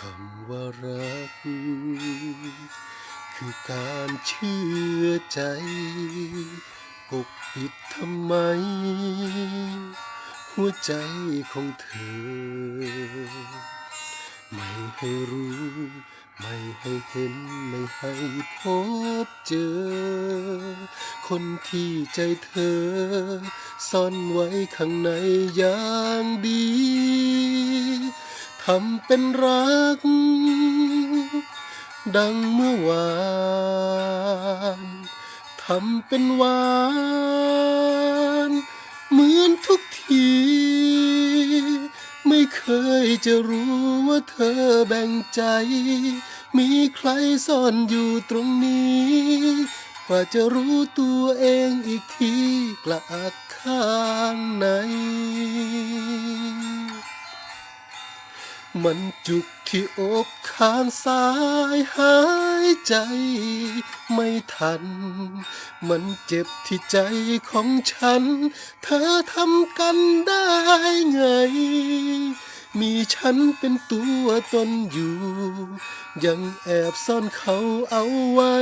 คำว่ารัก คือการเชื่อใจปกปิดทำไม หัวใจของเธอ ไม่ให้รู้ ไม่ให้เห็น ไม่ให้พบเจอ คนที่ใจเธอ ซ่อนไว้ข้างในอย่างดี ทำเป็นรัก ดังเมื่อวานทำเป็นหวานเหมือนทุกที ไม่เคยจะรู้ว่าเธอแบ่งใจ มีใครซ่อนอยู่ตรงนี้กว่าจะรู้ตัวเองอีกทีกระอักข้างใน มันจุกที่อกข้างซ้ายหายใจไม่ทัน มันเจ็บที่ใจของฉัน เธอทำกันได้ไง มีฉันเป็นตัวตนอยู่ ยังแอบซ่อนเขาเอาไว้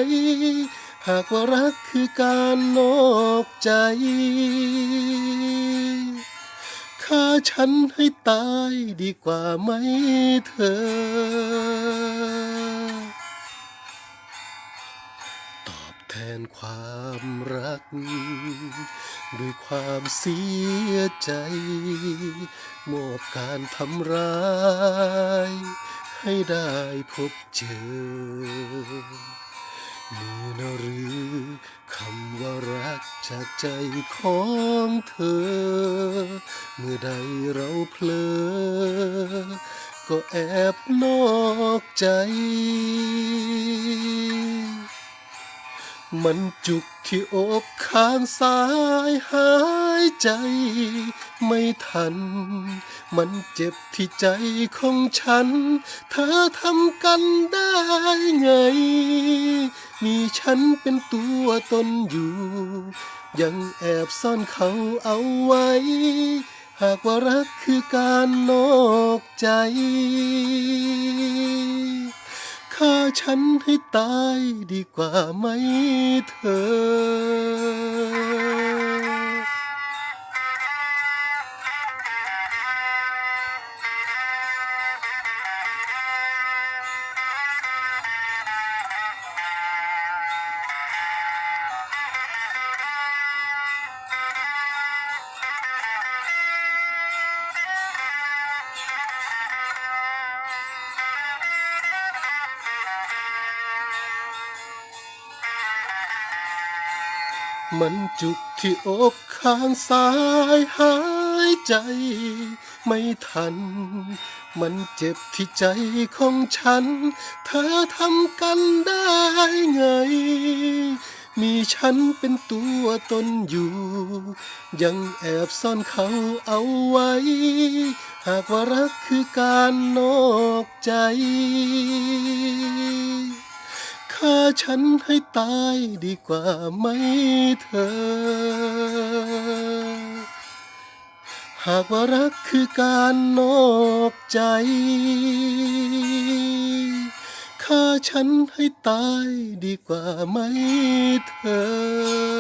หากว่ารักคือการนอกใจ ฆ่าฉันให้ตายดีกว่าไหมเธอ ตอบแทนความรัก ด้วยความเสียใจ มอบการทำร้าย ให้ได้พบเจอ มีนะหรือคำว่ารักจากใจของเธอ เมื่อใดเราเพลอ ก็แอบนอกใจ มันจุกที่อกข้างซ้ายหายใจไม่ทัน มันเจ็บที่ใจของฉัน เธอทำกันได้ไง มีฉันเป็นตัวตนอยู่ ยังแอบซ่อนเขาเอาไว้ หากว่ารักคือการนอกใจ ฆ่าฉันให้ตายดีกว่าไหมเธอ มันจุกที่อกข้างซ้ายหายใจ ไม่ทัน มันเจ็บที่ใจของฉัน เธอทำกันได้ไง มีฉันเป็นตัวตนอยู่ ยังแอบซ่อนเขาเอาไว้ หากว่ารักคือการนอกใจ ฆ่าฉันให้ตายดีกว่าไหมเธอ หากว่ารักคือการนอกใจฆ่าฉันให้ตายดีกว่าไหมเธอ